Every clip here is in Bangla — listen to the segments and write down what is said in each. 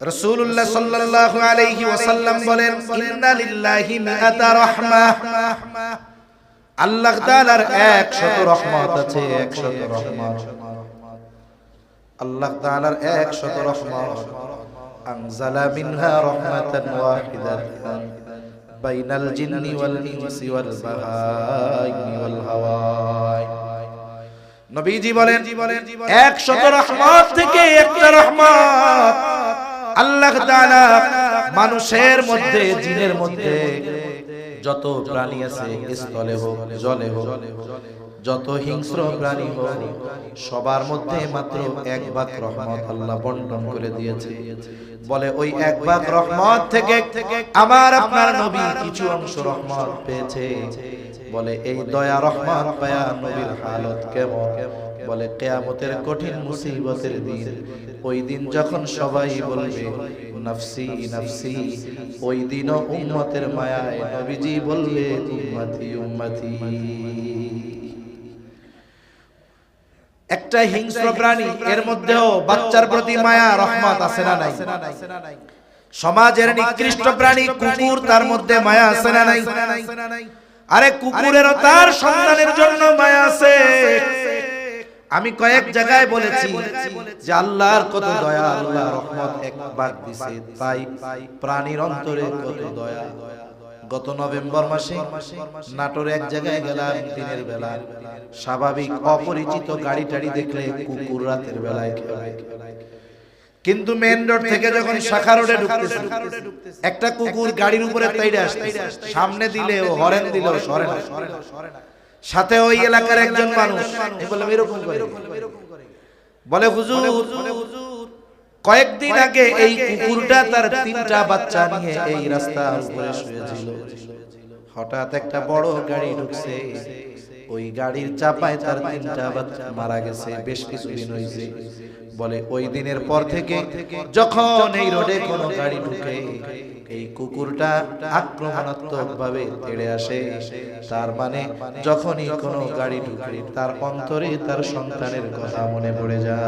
রাসূলুল্লাহ সাল্লাল্লাহু আলাইহি ওয়াসাল্লাম বলেন, ইন্না লিল্লাহি মিআতা রাহমাহ আল্লাহ তাআলার 100 রহমত আছে 100 রহমত। আল্লাহ তাআলার 100 রহমত। আনজালা মিনহা রাহমাতান ওয়াহিদাতান বাইনাল জিন্নি ওয়াল ইনসি ওয়াল বাহাইমি ওয়াল হাওয়াই। নবীজি বলেন 100 রহমত থেকে একটা রহমত আল্লাহ মানুষের মধ্যে জিনের মধ্যে যত প্রাণী আছে, স্থলে হোক, জলে হোক, যত হিংস্র প্রাণী হোক, সবার মধ্যে মাত্র এক ভাগ রহমত আল্লাহ বন্টন করে দিয়েছে। বলে, ওই এক ভাগ রহমত থেকে আমার আপনার নবী কিছু অংশ রহমত পেয়েছে। বলে, এই দয়া রহমত পায়া নবীর হালত কেমন? বলে, কেয়ামতের কঠিন মুসিবতের দিন, ওই দিন যখন সবাই বলবে নফসি নফসি ওই দিনও উম্মতের মায়ায় নবীজি বলবে উম্মতি উম্মতি। একটা হিংস্র প্রাণী এর মধ্যেও বাচ্চার প্রতি মায়া রহমত আছে না নাই। সমাজের নিকৃষ্ট প্রাণী কুকুর তার মধ্যে মায়া আছে না নাই। আরে কুকুরেরও তার সন্তানের জন্য মায়া আছে আমি কয়েক জায়গায় বলেছি যে আল্লাহর কত দয়া আল্লাহ রহমত এক ভাগ দিছে। তাই প্রাণীর অন্তরে কত দয়া। গত নভেম্বর মাসে নাটোর এক জায়গায় গেলাম দিনের বেলা। স্বাভাবিক অপরিচিত গাড়ি টাড়ি দেখলে কুকুর রাতের বেলায় কিন্তু মেন রোড থেকে যখন শাখা রোডে ঢুকতেছে একটা কুকুর গাড়ির উপরে তাইড়ে আসছে সামনে দিলে ও হরেন দিলে ও সরে না। সাথে ওই এলাকার একজন মানুষ। বললাম এরকম করে। বলে হুজুর কয়েকদিন আগে এই কুকুরটা তার তিনটা বাচ্চা নিয়ে এই রাস্তা উপরে শুয়েছিল হঠাৎ একটা বড় গাড়ি ঢুকছে। ওই গাড়ির চাপায় তার তিনটা বাচ্চা মারা গেছে বেশ কিছুদিন হয়েছে। বলে ওই দিনের পর থেকে যখন এই রোডে কোনো গাড়ি ঢুকে এই কুকুরটা আক্রমণাত্মক ভাবে তেড়ে আসে। তার মানে যখনই কোনো গাড়ি ঢুকে তার অন্তরে তার সন্তানের কথা মনে পড়ে যায়।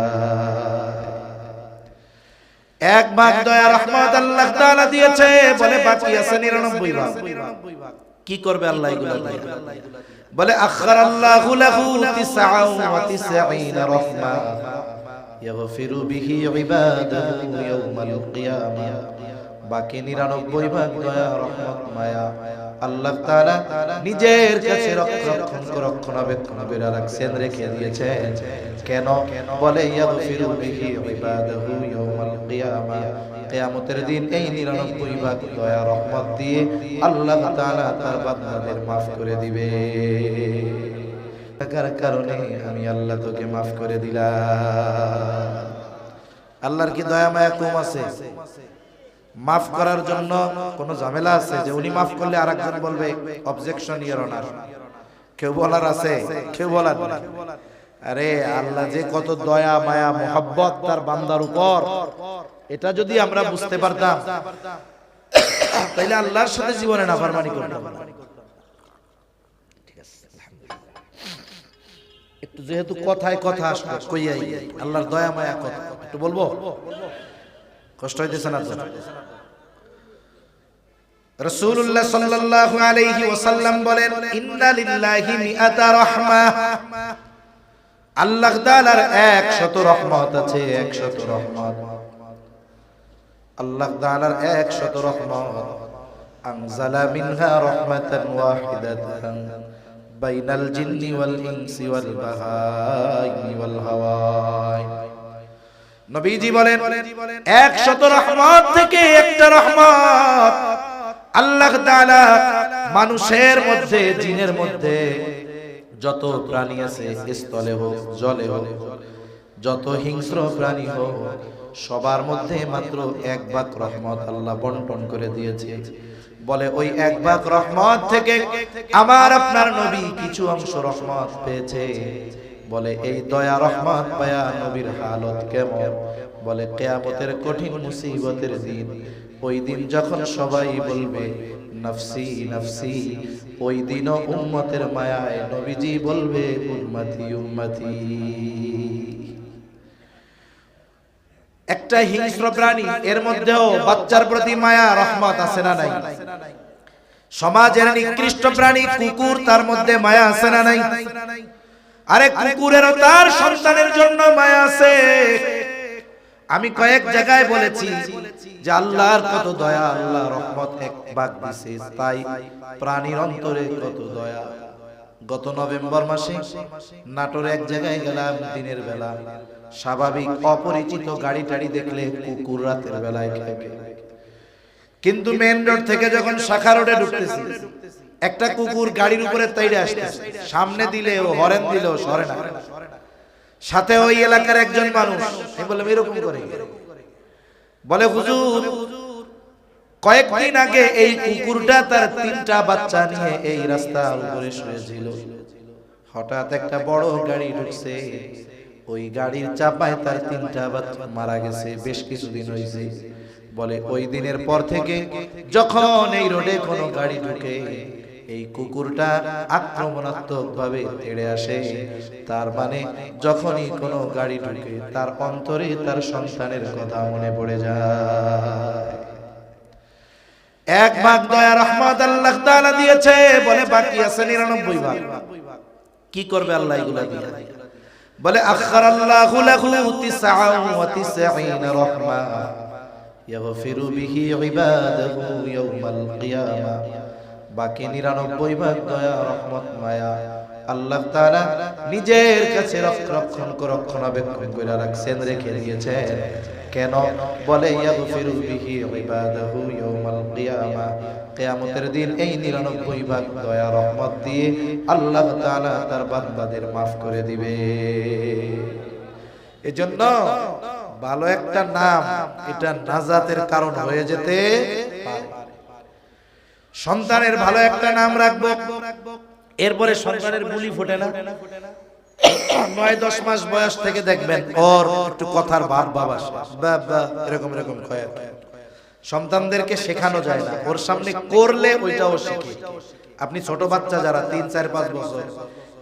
এক ভাগ দয়া রহমত আল্লাহ তাআলা দিয়েছে বলে বাকি আছে 99 ভাগ। কি করবে আল্লাহ এগুলো? বলে আখার আল্লাহু লাহু 99 রহমা। ইয়াগফিরু বিহি ইবাদাহু ইয়াউমাল কিয়ামা। বাকি 99 ভাগ দয়া, রহমত, মায়া। আল্লাহ তাআলা নিজের কাছে রক্ষণ রক্ষণাবেক্ষণ করে রাখছেন, রেখে দিয়েছেন। কেন? বলে, ইয়াগফিরু বিহি ইবাদাহু ইয়াউমাল কিয়ামা। কিয়ামতের দিন এই 99 ভাগ দয়া, রহমত দিয়ে আল্লাহ তাআলা তার বান্দাদের maaf করে দিবে। থাকার কারণে আমি আল্লাহ তোকে মাফ করে দিলাম। আল্লাহর কি দয়া মায়া কম আছে? মাফ করার জন্য কোনো ঝামেলা আছে যে উনি মাফ করলে আরেকজন বলবে অবজেকশন ইয়ার অনার কেউ বলার আছে? কেউ বলার আরে আল্লাহ যে কত দয়া, মায়া, মোহাব্বত তার বান্দার উপর। এটা যদি আমরা বুঝতে পারতাম, তাইলে আল্লাহর সাথে জীবনে নাফরমানি করতাম। যেহেতু কথায় কথা আসবে, কইয়াই, আল্লাহর দয়া, মায়া কথা, একটু বলব? কষ্ট হইতেছে না আল্লাহ তাআলার 100 রহমত আছে 100 রহমত। আল্লাহ তাআলার 100 রহমত। আনজালা মিনহা রাহমাতান ওয়াহিদাতান। ইনসি ওয়াল বাহাইমি ওয়াল হাওয়াই। নবীজি বলেন, একশত রহমত থেকে একটা রহমত। আল্লাহ তাআলা মানুষের মধ্যে, জিনের মধ্যে, যত প্রাণী আছে, স্থলে হোক, জলে হোক, যত হিংস্র প্রাণী হোক, সবার মধ্যে মাত্র এক ভাগ রহমত আল্লাহ বন্টন করে দিয়েছে। বলে, ওই এক ভাগ রহমত থেকে আমার আপনার নবী কিছু অংশ রহমত পেয়েছে। বলে, এই দয়া রহমত পায়া নবীর হালত কেমন? বলে, কেয়ামতের কঠিন মুসিবতের দিন, ওই দিন যখন সবাই বলবে, নফসি নফসি ওই দিনও উম্মতের মায়ায় নবীজি বলবে, উম্মতি উম্মতি একটা হিংস্র প্রাণী, এর মধ্যেও বাচ্চার প্রতি মায়া, রহমত আছে না নাই? সমাজের নিকৃষ্ট প্রাণী, কুকুর, তার মধ্যে মায়া আছে না নাই? আরে কুকুরেরও তার সন্তানের জন্য মায়া আছে। আমি কয়েক জায়গায় বলেছি যে আল্লাহর কত দয়া, আল্লাহ রহমত এক বাগ দিছে, তাই প্রাণীর অন্তরে কত দয়া। গত নভেম্বর মাসে নাটোর এক জায়গায় গেলাম দিনের বেলা। স্বাভাবিক অপরিচিত গাড়ি টাড়ি দেখলে কুকুর রাতের বেলায় খেয়ে কিন্তু মেন রোড থেকে যখন শাখা রোডে ঢুকতেছি একটা কুকুর গাড়ির উপরে তাইড়ে আসতেছে সামনে দিলে ও হরেন দিলেও সরে না। সাথে ওই এলাকার একজন মানুষ আমি বললাম এরকম করে। বলে হুজুর কয়েকদিন আগে এই কুকুরটা তার তিনটা বাচ্চা নিয়ে এই রাস্তার উপরে শুয়েছিল হঠাৎ একটা বড় গাড়ি ঢুকছে। ওই গাড়ির চাপায় তার তিনটা বাচ্চা মারা গেছে বেশ কিছুদিন হয়েছে বলে ওই দিনের পর থেকে যখন এই রোডে কোনো গাড়ি ঢুকে এই কুকুরটা আক্রমণাত্মক ভাবে তেড়ে আসে। তার মানে যখনই কোনো গাড়ি ঢুকে তার অন্তরে তার সন্তানের কথা মনে পড়ে যায়। এক ভাগ দয়া রহমত আল্লাহ তাআলা দিয়েছে বলে বাকি আছে 99 ভাগ। কি করবে আল্লাহ এগুলা দিয়ে? বলে আখার আল্লাহু লাহু 99 রহমা। ইয়াগফিরু বিহি ইবাদাহু ইয়াউমাল কিয়ামা। বাকি 99 ভাগ দয়া, রহমত, মায়া আল্লাহ তাআলা নিজের কাছে রক্ষণ রক্ষণাবেক্ষণ করে রাখছেন, রেখে দিয়েছেন। কেন? বলে, ইয়াগফিরু বিহি ইবাদাহু ইয়াউমাল কিয়ামা। কিয়ামতের দিন এই 99 ভাগ দয়া, রহমত দিয়ে আল্লাহ তাআলা তার বান্দাদের maaf করে দিবে। এজন্য ভালো একটা নাম, এটা নাজাতের কারণ হয়ে যেতে সন্তানের ভালো একটা নাম রাখব। এরপরে সন্তানের বুলি ফোটে না। নয়, দশ মাস বয়স থেকে দেখবেন, ওর একটু কথার ভাব ভাব আসে। বা বা, এরকম এরকম কয় আর কি। সন্তানদেরকে শেখানো যায় না। ওর সামনে করলে ওইটাও শিখে। আপনি ছোট বাচ্চা যারা, তিন, চার, পাঁচ বছর,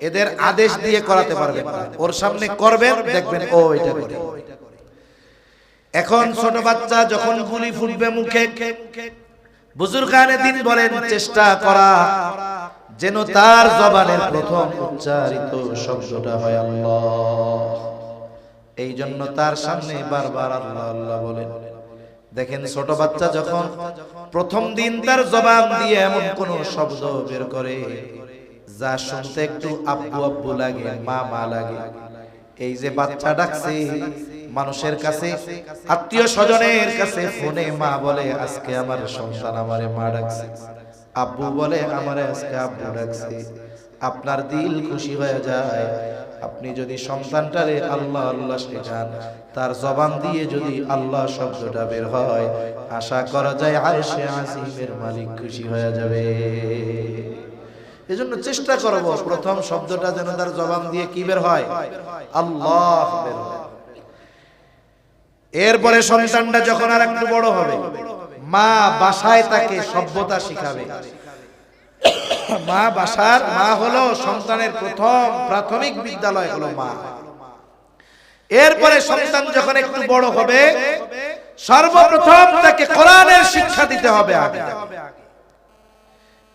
এদের আদেশ দিয়ে করাতে পারবেন ওর সামনে করবেন, দেখবেন, ও এটা করে। এখন ছোট বাচ্চা যখন গুলি ফুটবে মুখে বুজুর্গানে দিন বলেন চেষ্টা করা যেন তার জবানের প্রথম উচ্চারিত শব্দটা হয় আল্লাহ। এই জন্য তার সামনে বারবার আল্লাহ আল্লাহ বলেন। দেখেন ছোট বাচ্চা যখন প্রথম দিন তার জবান দিয়ে এমন কোন শব্দ বের করে যা শুনতে একটু আব্বু আব্বু লাগে মা মা লাগে। এই যে বাচ্চা ডাকছে মানুষের কাছে, আত্মীয় স্বজনের কাছে ফোনে মা বলে, আজকে আমার সন্তান আমারে মা ডাকছে। আব্বু বলে, আমারে আজকে আব্বু ডাকছে। আপনার দিল খুশি হয়ে যায়। আপনি যদি সন্তানটারে আল্লাহ আল্লাহ শেখান, তার জবান দিয়ে যদি আল্লাহ শব্দটা বের হয়, আশা করা যায় আরশে আজিমের মালিক খুশি হয়ে যাবে। এজন্য চেষ্টা করব প্রথম শব্দটা যেন তার জবান দিয়ে কি বের হয়? আল্লাহ বের হয়। এরপরে সন্তানটা যখন আর একটু বড় হবে, মা বাসায় তাকে সভ্যতা শিখাবে। মা বাসার মা হলো সন্তানের প্রথম প্রাথমিক বিদ্যালয় হলো মা। এরপরে সন্তান যখন একটু বড় হবে, সর্বপ্রথম তাকে কোরআনের শিক্ষা দিতে হবে আগে।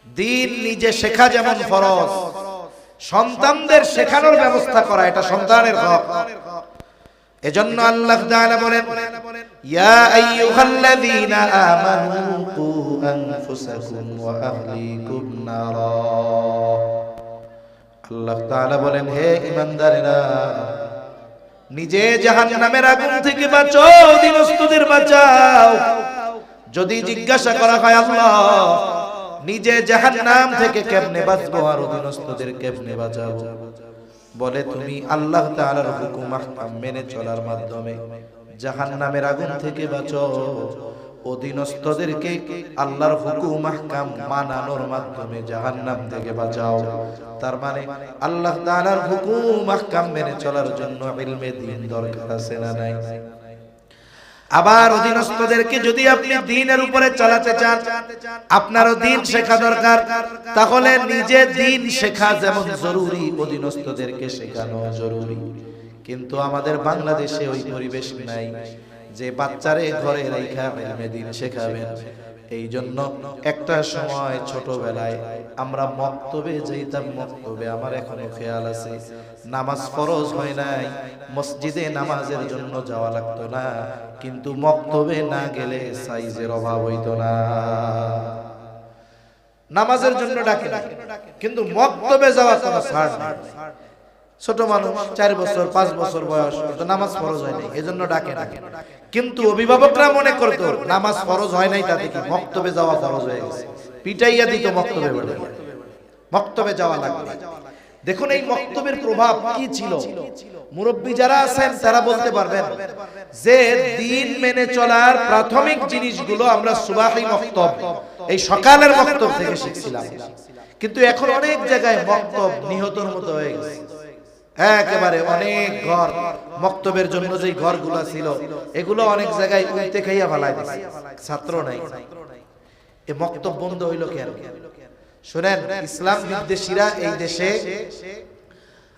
দিন নিজে শেখা যেমন ফরজ, সন্তানদের শেখানোর ব্যবস্থা করা, এটা সন্তানের হক। এজন্য আল্লাহ তাআলা বলেন, ইয়া আইয়ুহাল্লাযীনা আমানু কু আনফুসাকুম ওয়া আহলিকুম নারা। আল্লাহ তাআলা বলেন, হে ঈমানদারেরা, নিজে জাহান্নামের আগুন থেকে বাঁচো দিনস্তুদের বাঁচাও। যদি জিজ্ঞাসা করা হয় আল্লাহ, নিজে জাহান্নাম থেকে কেমনে বাঁচবো আর অধীনস্থদের কেমনে বাঁচাবো? বলে, তুমি আল্লাহ তাআলার হুকুম আহকাম মেনে চলার মাধ্যমে জাহান্নামের আগুন থেকে বাঁচো। অধীনস্থদেরকে আল্লাহর হুকুম আহকাম মানানোর মাধ্যমে জাহান্নাম থেকে বাঁচাও। তার মানে আল্লাহ তাআলার হুকুম আহকাম মেনে চলার জন্য ইলমে দ্বীন দরকার আছে না নাই? আবার অধীনস্থদেরকে যদি আপনি দিনের উপরে চালাতে চান, আপনারও দিন শেখা দরকার। তাহলে নিজে দিন শেখা যেমন জরুরি, অধীনস্থদেরকে শেখানো জরুরি। কিন্তু আমাদের বাংলাদেশে ওই পরিবেশ নাই। যে বাচ্চারে ঘরে রেখা দিন শেখাবেন। এই জন্য একটা সময় ছোটবেলায় আমরা মক্তবে যেতাম মক্তবে আমার এখনও খেয়াল আছে নামাজ ফরজ হয় নাই, মসজিদে নামাজের জন্য যাওয়া লাগতো না, কিন্তু মক্তবে না গেলে সাইজের অভাব হইতো না নামাজের জন্য ডাকে কিন্তু মক্তবে যাওয়া কোনো ছাড়। ছোট মানুষ, চার বছর, পাঁচ বছর বয়স নামাজ ফরজ হয় নাই, এজন্য ডাকে ডাকে কিন্তু অভিভাবকরা মনে করতো, নামাজ ফরজ হয় নাই তাতে কি মক্তবে যাওয়া ফরজ হয়ে গেছে? পিটাইয়া দিত মক্তবে বেড়ে মক্তবে যাওয়া লাগবে। দেখুন এই মক্তবের প্রভাব কি ছিল? মুরব্বী যারা আছেন, তারা বলতে পারবেন, যে দিন মেনে চলার প্রাথমিক জিনিসগুলো আমরা সুবাহি মক্তব, এই সকালের মক্তব থেকে শিখছিলাম। কিন্তু এখন অনেক জায়গায় মক্তব নিহতর মতো হয়ে গেছে। একেবারে অনেক ঘর। মক্তবের জন্য যে ঘরগুলো ছিল, এগুলো অনেক জায়গায় উইতে খাইয়া ফেলায় দিছে। ছাত্র নাই। এ মক্তব বন্ধ হইল কেন? শুনেন, ইসলাম বিদ্বেষীরা এই দেশে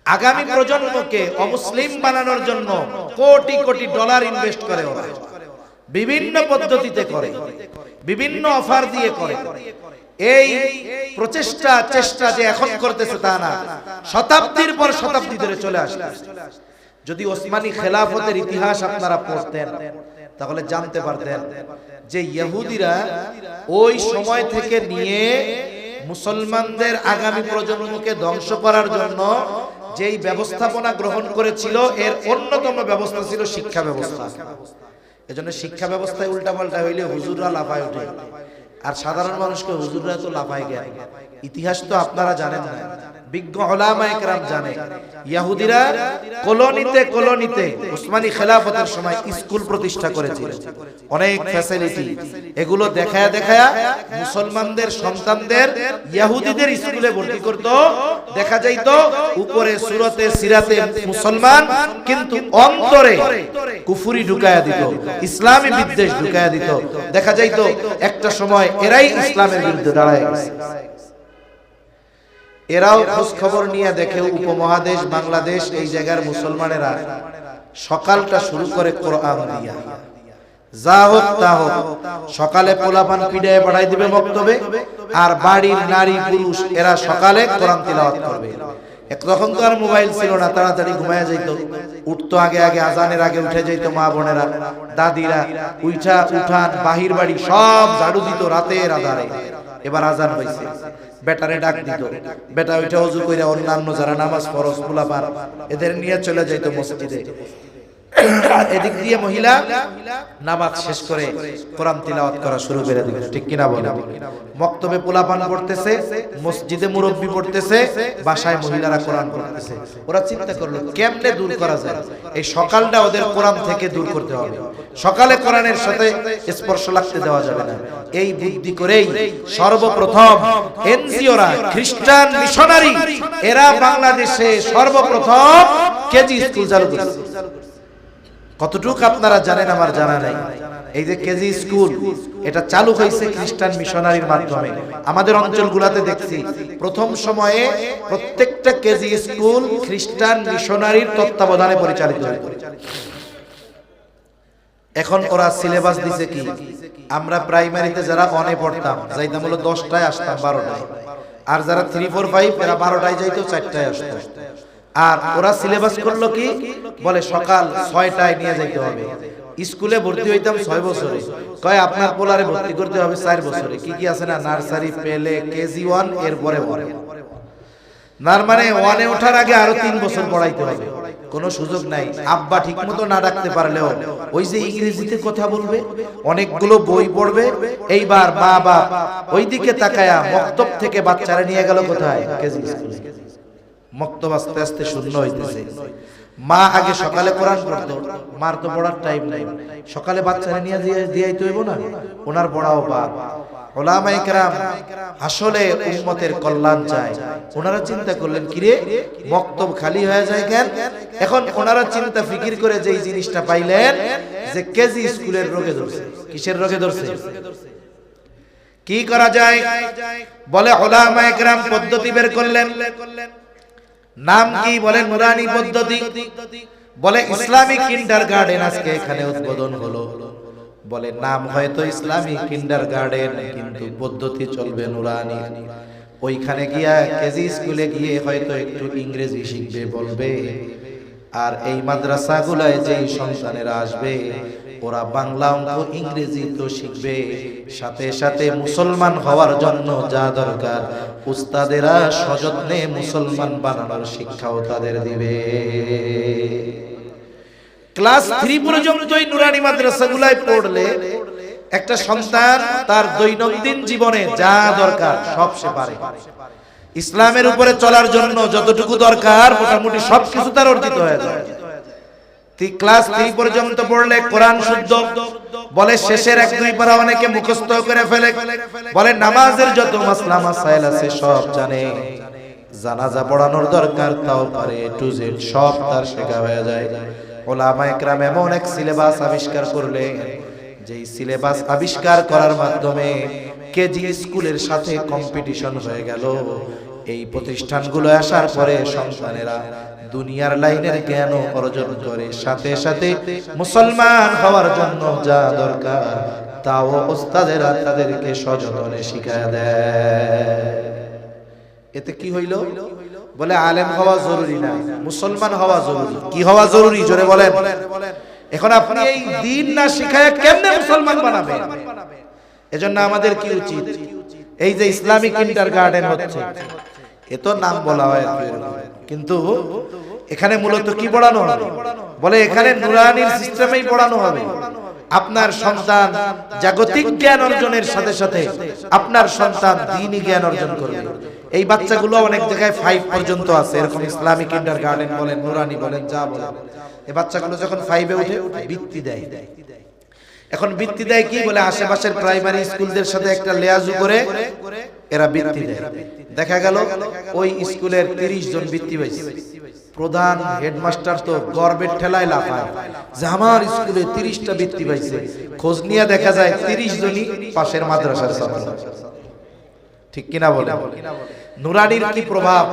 আগামী প্রজন্মকে অমুসলিম বানানোর জন্য কোটি কোটি ডলার ইনভেস্ট করে ওরা। বিভিন্ন পদ্ধতিতে করে, বিভিন্ন অফার দিয়ে করে। এই প্রচেষ্টা, চেষ্টা যে এখন করতেছে তা না। শতাব্দীর পর শতাব্দী ধরে চলে আসছে। যদি ওসমানী খেলাফতের ইতিহাস আপনারা পড়তেন, তাহলে জানতে পারতেন যে ইহুদিরা ওই সময় থেকে নিয়ে মুসলমানদের আগামী প্রজন্মকে ধ্বংস করার জন্য যেই ব্যবস্থাপনা গ্রহণ করেছিল, এর অন্যতম ব্যবস্থা ছিল শিক্ষা ব্যবস্থা। এজন্য শিক্ষা ব্যবস্থায় উল্টাপাল্টা হইলে হুজুররা লাফায় ওঠে আর সাধারণ মানুষকে হুজুররা তো লাফাই গেল। ইতিহাস তো আপনারা জানেন না। বিজ্ঞ ওলামা একরাম জানে। ইহুদিরা কলোনিতে কলোনিতে উসমানী খেলাফতের সময় স্কুল প্রতিষ্ঠা করেছিল। অনেক ফ্যাসিলিটি এগুলো দেখায়া দেখায়া মুসলমানদের সন্তানদের ইহুদিদের স্কুলে ভর্তি করত। দেখা যাইত উপরে সুরতে সিরাতে মুসলমান কিন্তু অন্তরে কুফুরি ঢুকায়া দিত, ইসলামী বিদ্বেষ ঢুকায়া দিত। দেখা যাইতো একটা সময় এরাই ইসলামের বিরুদ্ধে দাঁড়ায় গেছে। এরাও খোঁজ খবর নিয়ে দেখে উপমহাদেশ বাংলাদেশ এই জায়গার মুসলমানেরা সকালটা শুরু করে কোরআন দিয়া। যা হোক তা হোক, সকালে পোলাপান বাড়াই দিবে বক্তব্যে, আর বাড়ির নারী পুরুষ এরা সকালে কোরআন তিলাওয়াত করবে। তখন তো আর মোবাইল ছিল না, তাড়াতাড়ি ঘুমায় যাইত। উঠতো আগে আগে, আজানের আগে উঠে যাইতো মা বোনেরা, দাদিরা উঠা উঠান, বাহির বাড়ি সব ঝাড়ু দিত রাতের আধারে। এবার আজান হয়েছে বেটারে ডাক দিত। বেটা ওইটা অজু করে অন্যান্য যারা নামাজ ফরজ পোলাপান এদের নিয়ে চলে যাইতো মসজিদে। এদিক দিয়ে মহিলা নামাজ শেষ করে কোরআন তিলাওয়াত করা শুরু করে দিবে। ঠিক কিনা বলে মক্তবে পোলাপান পড়তেছে, মসজিদে মুরব্বি পড়তেছে, বাসায় মহিলারা কোরআন পড়তেছে। ওরা চিন্তা করল, কেমনে দূর করা যায়? এই সকালটা ওদের কোরআন থেকে দূর করতে হবে। সকালে কোরআনের সাথে স্পর্শ লাগতে দেওয়া যাবে না। এই বুদ্ধি করেই সর্বপ্রথম এনজিওরা, খ্রিস্টান মিশনারি, এরা বাংলাদেশে সর্বপ্রথম কেজি স্কুল চালু করেছে। কতটুক আপনারা জানেন আমার জানা নাই? এই যে কেজি স্কুল, এটা চালু হয়েছে খ্রিস্টান মিশনারির মাধ্যমে। আমাদের অঞ্চলগুলোতে দেখছি, প্রথম সময়ে প্রত্যেকটা কেজি স্কুল খ্রিস্টান মিশনারির তত্ত্বাবধানে পরিচালিত এখন ওরা সিলেবাস দিছে কি? আমরা প্রাইমারিতে যারা অনে পড়তাম, যাইতাম হলো দশটায় আসতাম, বারোটায়। আর যারা থ্রি ফোর ফাইভ এরা বারোটায় যাইতো চারটায় আসতো আর ওরা সিলেবাস করল কি? বলে সকাল ছয়টায় নিয়ে যাইতে হবে। স্কুলে ভর্তি হইতাম ছয় বছরে। কয়, আপনার পোলারে ভর্তি করতে হবে চার বছরে। কি কি আছে না? নার্সারি, পেলে, কেজি ওয়ান, এরপরে ওয়ান। নার মানে ওয়ানে ওঠার আগে আরও তিন বছর পড়াইতে হবে। কোনো সুযোগ নাই। আব্বা ঠিক মতো না ডাকতে পারলেও ওই যে ইংরেজিতে কথা বলবে, অনেকগুলো বই পড়বে, এইবার মা বাপ ওইদিকে তাকায়া মক্তব থেকে বাচ্চারা নিয়ে গেল কোথায়? কেজি স্কুলে। মক্তব আস্তে আস্তে শূন্য হইতেছে। মা আগে সকালে কোরআন পড়তো, মার তো পড়ার টাইম নাই। সকালে নিয়ে দিয়ে না? ওনার পড়াও বা চিন্তা ফিকির করে যে জিনিসটা পাইলেন, যে কেজি স্কুলের রোগে ধরছে। কিসের রোগে ধরছে? কি করা যায়? বলে ওলামায়ে কেরাম পদ্ধতি বের করলেন। নাম কি বলে নুরানি পদ্ধতি? বলে ইসলামিক কিন্ডার গার্ডেন আজকে এখানে উদ্বোধন হলো। বলে নাম হয়তো ইসলামিক কিন্ডার গার্ডেন কিন্তু পদ্ধতি চলবে নুরানি। ওইখানে গিয়া কেজি স্কুলে গিয়ে হয়তো একটু ইংরেজি শিখবে, বলবে। আর এই মাদ্রাসাগুলায় যেই সন্তানেরা আসবে ওরা বাংলা অঙ্ক, ইংরেজি তো শিখবে। সাথে সাথে মুসলমান হওয়ার জন্য যা দরকার, উস্তাদেরা সযত্নে মুসলমান বানানোর শিক্ষাও তাদের দিবে। ক্লাস থ্রি পর্যন্তই নুরানি মাদ্রাসাগুলায় পড়লে একটা সন্তান তার দৈনন্দিন জীবনে যা দরকার সব সে পারে। ইসলামের উপরে চলার জন্য যতটুকু দরকার, মোটামুটি সবকিছু তার অর্জিত হয়ে যায়। ক্লাস থ্রি পর্যন্ত পড়লে কোরআন শুদ্ধ। বলে শেষের এক দুই পারা অনেকে মুখস্থ করে ফেলে। বলে নামাজের যত মাসাইল আছে সব জানে। জানাজা পড়ানোর দরকার, তাও পারে টু জেড সব তার শেখা হয়ে যায়। ওলামা একরাম এমন এক সিলেবাস আবিষ্কার করলে যেই সিলেবাস আবিষ্কার করার মাধ্যমে কেজি স্কুলের সাথে কম্পিটিশন হয়ে গেল। এই প্রতিষ্ঠানগুলো আসার পরে সন্তানেরা দুনিয়ার লাইনের জ্ঞান অর্জন করে সাথে সাথে মুসলমান হওয়ার জন্য যা দরকার, তাও ওস্তাদেরা তাদেরকে সযতনে শিখায় দেয়। এতে কি হইল? বলে আলেম হওয়া জরুরি না, মুসলমান হওয়া জরুরি। কি হওয়া জরুরি? জোরে বলেন। এখন আপনি এই দিন না শিখায় কেমনে মুসলমান বানাবেন? এজন্য আমাদের কি উচিত? এই যে ইসলামিক ইন্টার গার্ডেন হচ্ছে এ তো নাম বলা হয়। কিন্তু এখানে মূলত কি পড়ানো হবে? বলে এখানে নুরানির সিস্টেমেই পড়ানো হবে। আপনার সন্তান জাগতিক জ্ঞান অর্জনের সাথে সাথে আপনার সন্তান দিনই জ্ঞান অর্জন করবে। এই বাচ্চাগুলো অনেক জায়গায় ফাইভ পর্যন্ত আছে। এরকম ইসলামিক ইন্টার গার্ডেন বলেন, নুরানি বলেন, যা বলেন। এই বাচ্চাগুলো যখন ফাইভে উঠে বৃত্তি দেয়। এখন বৃত্তি দেয় কি বলে? আশেপাশের প্রাইমারি স্কুলদের সাথে একটা লেয়াজু করে এরা বৃত্তি দেয়। দেখা গেল ওই স্কুলের তিরিশ জন বৃত্তি পাইছে প্রধান হেডমাস্টার তো গর্বের ঠেলায় লাফায়। যে আমার স্কুলে তিরিশটা বৃত্তি পাইছে খোঁজ নিয়ে দেখা যায় তিরিশ জনই পাশের মাদ্রাসার ছাত্র। ঠিক কিনা বলে? নুরানির কি প্রভাব?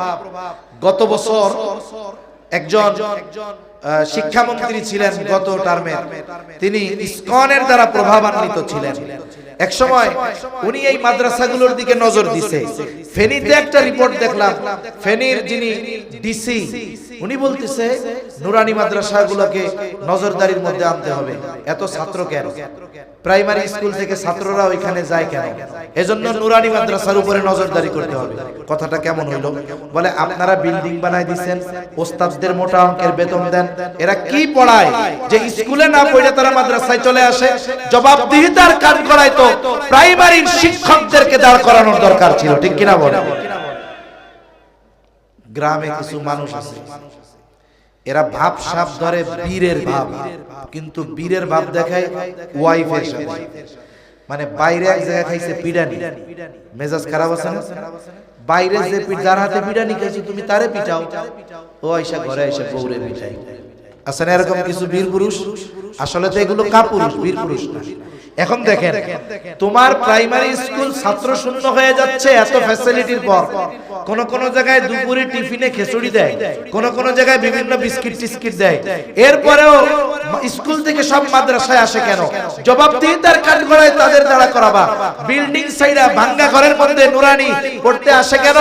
গত বছর একজন শিক্ষামন্ত্রী ছিলেন গত টার্মে। তিনি ইসকনের দ্বারা প্রভাবান্বিত ছিলেন। এক সময় উনি এই মাদ্রাসাগুলোর দিকে নজর দিছে। ফেনীতে একটা রিপোর্ট দেখলাম। ফেনীর যিনি ডিসি উনি বলতেছে, নুরানি মাদ্রাসাগুলোকে নজরদারির মধ্যে আনতে হবে। এত ছাত্র কেন? প্রাইমারি স্কুল থেকে ছাত্ররা ওইখানে যায় কেন? এজন্য নুরানি মাদ্রাসার উপরে নজরদারি করতে হবে। কথাটা কেমন হইল? বলে, আপনারা বিল্ডিং বানাই দিচ্ছেন ওস্তাদদের মোটা অঙ্কের বেতন দেন। এরা কি পড়ায়? যে স্কুলে না পড়ে তারা মাদ্রাসায় চলে আসে। জবাবদিহিতার কাজ করায় তো প্রাইমারির শিক্ষকদেরকে দাঁড় করানোর দরকার ছিল, ঠিক কিনা বলে? গ্রামে কিছু মানুষ আছে। এরা ভাব সাপ ধরে বীরের ভাব, কিন্তু বীরের ভাব দেখায় ওয়াইফের সাথে। মানে বাইরে এক জায়গায় খাইছে পিডানি। মেজাজ খারাপ আছে না? বাইরে যে যার হাতে পিডানি খাইছে, তুমি তারে পিটাও। ও আইসা ঘরে আইসা বউরে পিটাই আছে এরকম কিছু বীর পুরুষ? আসলে তো এগুলো কাপুরুষ, বীর পুরুষ না। এখন দেখেন, তোমার প্রাইমারি স্কুল ছাত্র শূন্য হয়ে যাচ্ছে, এত ফ্যাসিলিটির পর। কোন কোন জায়গায় দুপুরে টিফিনে খিচুড়ি দেয়, কোন কোন জায়গায় বিভিন্ন বিস্কিট টিস্কিট দেয়। এরপরেও স্কুল থেকে সব মাদ্রাসায় আসে কেন? জবাবদিহিতার কাজ করায় তাদের দ্বারা করাবা। বিল্ডিং সাইডা ভাঙ্গা ঘরের মধ্যে নুরানি পড়তে আসে কেন?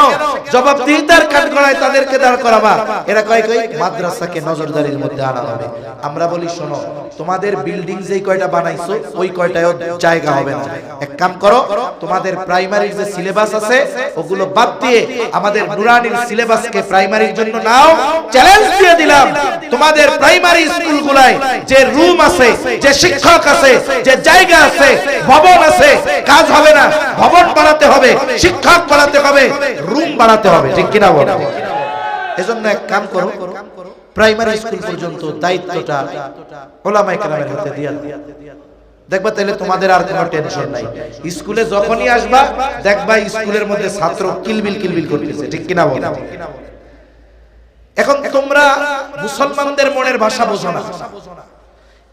জবাবদিহিতার কাজ করায় তাদেরকে দাঁড় করাবা। এরা কয় কই মাদ্রাসাকে নজরদারির মধ্যে আনা হবে। আমরা বলি, শোনো, তোমাদের বিল্ডিং যেই কয়টা বানাইছো, ওই কয়টাও জায়গা হবে না। এক কাম করো, তোমাদের প্রাইমারির যে সিলেবাস আছে, ওগুলো বাদ দিয়ে আমাদের নুরানির সিলেবাসকে প্রাইমারির জন্য নাও। চ্যালেঞ্জ দিয়ে দিলাম, তোমাদের প্রাইমারি স্কুলগুলাই যে রুম আছে, যে শিক্ষক আছে, যে জায়গা আছে, ভবন আছে, কাজ হবে না। ভবন বাড়াতে হবে, শিক্ষক বাড়াতে হবে রুম বানাতে হবে, ঠিক কিনা বলো? এজন্য এক কাম করো প্রাইমারি স্কুল পর্যন্ত দায়িত্বটা ওলামাই কেরামের হাতে দিয়া। দেখবা তাহলে তোমাদের আর কোনো টেনশন নাই। স্কুলে যখনই আসবা, দেখবা স্কুলের মধ্যে ছাত্র কিলবিল কিলবিল করতেছে। ঠিক কিনা বলো? এখন তোমরা মুসলমানদের মনের ভাষা বোঝো না।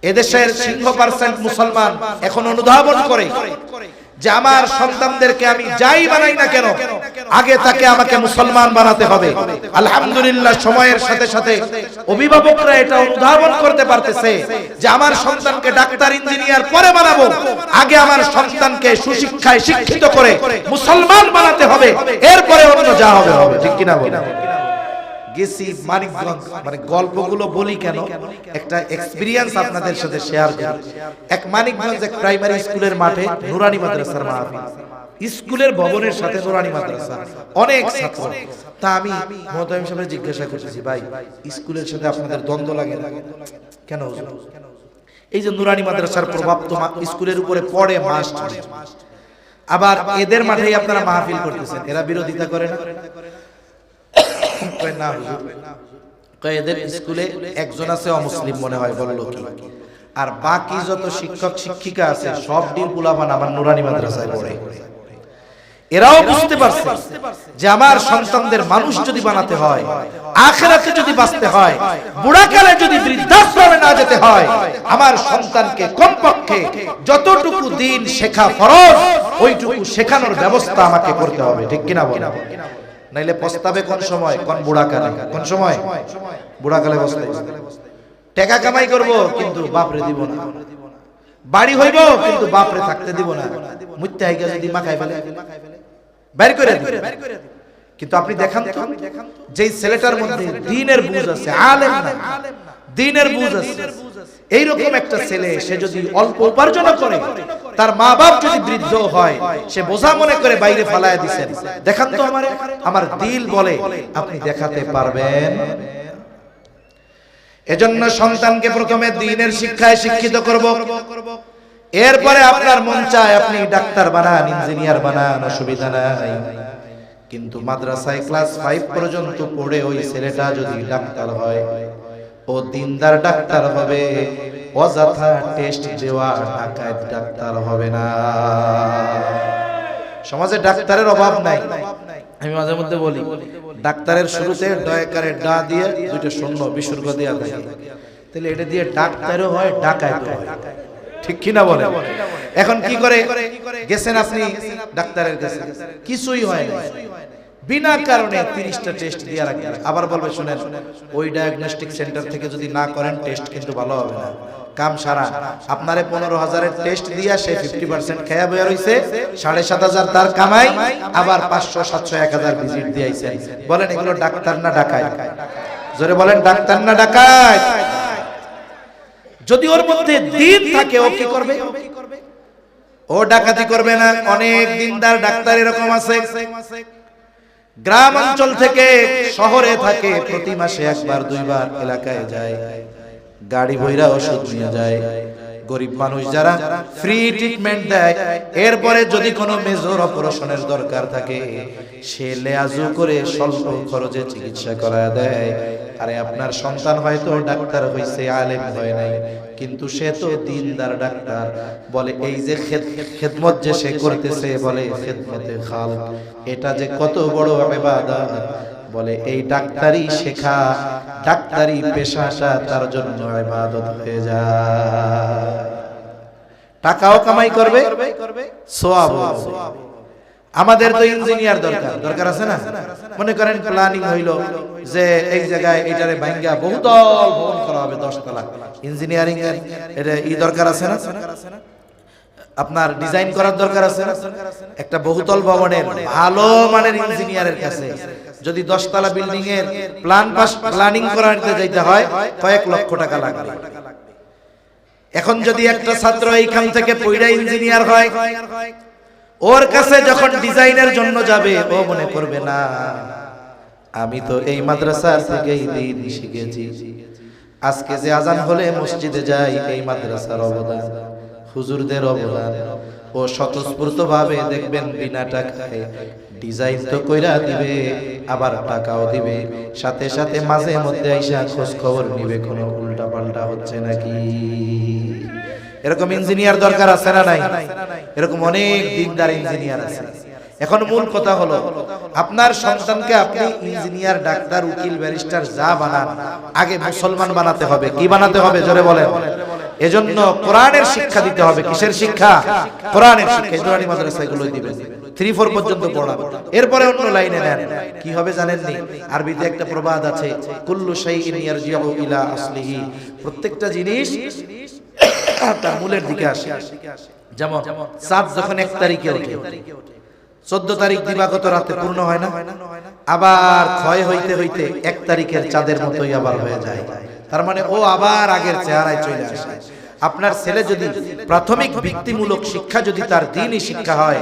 এদেশের সিংহ পার্সেন্ট মুসলমান এখন অনুধাবন করে। যে আমার সন্তানদেরকে আমি যাই বানাই না কেন আগে তাকে আমাকে মুসলমান বানাতে হবে। আলহামদুলিল্লাহ সময়ের সাথে সাথে অভিভাবকরা এটা অনুধাবন করতে পারতেছে যে আমার সন্তানকে ডাক্তার ইঞ্জিনিয়ার পরে বানাবো। আগে আমার সন্তানকে সুশিক্ষায় শিক্ষিত করে মুসলমান বানাতে হবে। এরপরে অন্য যা হবে হবে। ঠিক কিনা বলে। গেছি মানিকগঞ্জ। মানে গল্পগুলো বলি কেন? একটা এক্সপিরিয়েন্স আপনাদের সাথে শেয়ার করি। এক মানিকগঞ্জ এক প্রাইমারি স্কুলের মাঠে নুরানি মাদ্রাসার মাহফিল স্কুলের ভবনের সাথে নুরানি মাদ্রাসা। অনেক ছাত্র। তা আমি মহতামিম সাহেব জিজ্ঞাসা করতেছি, ভাই, স্কুলের সাথে আপনাদের দ্বন্দ্ব লাগে না? কেন এই যে নুরানি মাদ্রাসার প্রভাব তো স্কুলের উপরে পড়ে মাস আবার এদের মাঠেই আপনারা মাহফিল করতেছেন। এরা বিরোধিতা করে না? আর বাকি যত শিক্ষক, শিক্ষিকা আছে, সব পুলাবান আমার নুরানি মাদ্রাসায় পড়ে। এরাও বুঝতে পারছে যে আমার সন্তানদের মানুষ যদি বানাতে হয়, আখেরাতে যদি বাঁচতে হয়, বুড়াকালে যদি বৃদ্ধাশ্রমে না যেতে হয়, আমার সন্তানকে কমপক্ষে যতটুকু দিন শেখা ফরজ, ওইটুকু শেখানোর ব্যবস্থা আমাকে করতে হবে, ঠিক কিনা বলে? নাইলে পস্তাবে কোন সময়? কোন বুড়াকালে? কোন সময়? বুড়াকালে বসতে টাকা কামাই করব কিন্তু বাপরে দিব না। বাড়ি হইব কিন্তু বাপরে থাকতে দিব না। মুত্যা হাইকা যদি মাখাই ফেলে। বের করে দিবে। কিন্তু আপনি দেখান তো যেই ছেলেটার মধ্যে দিনের বুঝ আছে আলেম না। দিনের বুঝ আছে এইরকম একটা ছেলে সে যদি অল্প উপার্জন করে তার মা বাপ যদি বৃদ্ধ হয় সে বোঝা মনে করে বাইরে ফালায় দিছেন দেখান তো আমার আমার দিল বলে আপনি দেখাতে পারবেন। এজন্য সন্তানকে প্রথমে দিনের শিক্ষায় শিক্ষিত করব। এরপরে আপনার মন চায় আপনি ডাক্তার বানান ইঞ্জিনিয়ার বানান অসুবিধা নাই। কিন্তু মাদ্রাসায় ক্লাস ফাইভ পর্যন্ত পড়ে ওই ছেলেটা যদি ডাক্তার হয় ও দিনদার ডাক্তার হবে। অযথা টেস্ট দেওয়া ঢাকায় ডাক্তার হবে না। সমাজে ডাক্তারের অভাব নাই। আমি মাঝে মধ্যে বলি, ডাক্তারের শুরুতে ডয়াকারে ডা দিয়ে দুইটা শূন্য বিসর্গ দেওয়া থাকে। তাহলে এটা দিয়ে ডাক্তারও হয় ডাকায় হয়। ঠিক কিনা বলে এখন কি করে? গেছেন আপনি ডাক্তারের কাছে। কিছুই হয় না বিনা কারণে তিরিশটা টেস্ট দিয়ে রাখবেন আবার বলবে, শুনেন, ওই ডায়াগনস্টিক সেন্টার থেকে যদি না করেন টেস্ট কিন্তু ভালো হবে না। কাম সারা, আপনারে পনেরো হাজারের টেস্ট দিয়া সে ফিফটি পার্সেন্ট খেয়া বয়া রয়েছে সাড়ে সাত হাজার তার কামাই, আবার পাঁচশো, সাতশো, এক হাজার ভিজিট দিয়েছে বলেন, এগুলো ডাক্তার না ডাকায়? জোরে বলেন, ডাক্তার না ডাকায়? যদি ওর মধ্যে দিন থাকে, ও কি করবে? ও ডাকাতি করবে না, অনেক দিনদার ডাক্তার এরকম আছে। গ্রাম অঞ্চল থেকে শহরে থাকে, প্রতি মাসে একবার, দুইবার এলাকায় যায়। গাড়ি বইরা ওষুধ নিয়ে যায়। গরিব মানুষ যারা ফ্রি ট্রিটমেন্ট দেয়, এরপরে যদি কোনো মেজর অপারেশনের দরকার থাকে, সে লেয়াজু করে স্বল্প খরচে চিকিৎসা করা দেয়। আরে আপনার সন্তান হয়তো ডাক্তার হইছে, আলেম হয় নাই। কিন্তু সে তো দিনদার ডাক্তার। বলে, এই যে খেদমত যে সে করতেছে, বলে, খেদমতে খাল। এটা যে কত বড় ইবাদত। বলে, এই ডাক্তারি শেখা ডাক্তারি পেশাটা তার জন্য ইবাদত হয়ে যায়। টাকাও কামাই করবে সোয়াব আমাদের তো ইঞ্জিনিয়ার দরকার। দরকার। আছে না? মনে করেন প্ল্যানিং হইল যে এই জায়গায় এটারে ভাঙ্গা বহুতল ভবন করা হবে দশ তলা। ইঞ্জিনিয়ারিং এর এটা ই দরকার আছে না? আপনার ডিজাইন করার দরকার আছে না? একটা বহুতল ভবনের ভালো মানের ইঞ্জিনিয়ারের কাছে যদি দশতলা বিল্ডিং এর প্ল্যান পাস প্ল্যানিং করাতে যাইতে হয় কয়েক লক্ষ টাকা লাগবে। এখন যদি একটা ছাত্র এইখান থেকে পইড়া ইঞ্জিনিয়ার হয় ওর কাছে যখন ডিজাইনের জন্য যাবে, ও মনে করবে না। আমি তো এই মাদ্রাসা থেকেই দিন শিখেছি। আজকে যে আজান হলে মসজিদে যাই, এই মাদ্রাসার অবদান, হুজুরদের অবদান। ও স্বতঃস্ফূর্ত ভাবে দেখবেন বিনা টাকায় ডিজাইন তো কইরা দিবে, আবার টাকাও দিবে। সাথে সাথে মাঝে মধ্যে আইসা খোঁজ খবর নিবে, কোনো উল্টা পাল্টা হচ্ছে নাকি? এরকম ইঞ্জিনিয়ার দরকার আছে না নাই? এরকম অনেক দিনদার ইঞ্জিনিয়ার আছে। এখন মূল কথা হলো আপনার সন্তানকে আপনি ইঞ্জিনিয়ার ডাক্তার উকিল ব্যারিস্টার যা বানান আগে মুসলমান বানাতে হবে। কি বানাতে হবে? জোরে বলেন। এজন্য কোরআনের শিক্ষা দিতে হবে। কিসের শিক্ষা? কোরআনের শিক্ষা। ইসলামী মাদ্রাসায়গুলো দিবেন। থ্রি ফোর পর্যন্ত পড়া এরপরে অন্য লাইনে নেন। কি হবে জানেননি? আরবিতে একটা প্রবাদ আছে কুল্লু শাইইন ইয়ারজিউ ইলা আসলিহি। প্রত্যেকটা জিনিস মূলের দিকে আসে। যেমন চাঁদ যখন এক তারিখে ওঠে, চোদ্দ তারিখ দিবাগত রাতে পূর্ণ হয় না, আবার ক্ষয় হইতে হইতে এক তারিখের চাঁদের মতোই আবার হয়ে যায়। তার মানে ও আবার আগের চেহারায় চলে আসে। আপনার ছেলে যদি প্রাথমিক বৃত্তিমূলক শিক্ষা যদি তার দিনই শিক্ষা হয়,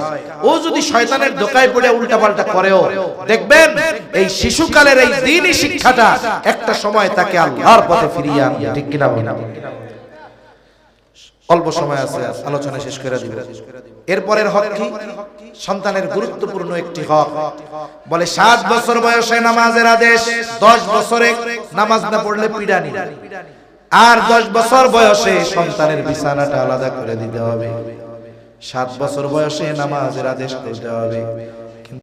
ও যদি শয়তানের দোকায় পড়ে উল্টাপাল্টা করেও, দেখবেন এই শিশুকালের এই দিনই শিক্ষাটা একটা সময় তাকে আল্লাহর পথে ফিরিয়ে আনবে। ঠিক কিনা? অল্প সময় আছে, আলোচনা শেষ করে দিব। এরপরের হক কি? সন্তানের গুরুত্বপূর্ণ একটি হক। বলে সাত বছর বয়সে নামাজের আদেশ, দশ বছরে নামাজ না পড়লে পিডানি আর দশ বছর বয়সে সন্তানের বিছানাটা আলাদা করে দিতে হবে। সাত বছর বয়সে নামাজের আদেশ করতে হবে।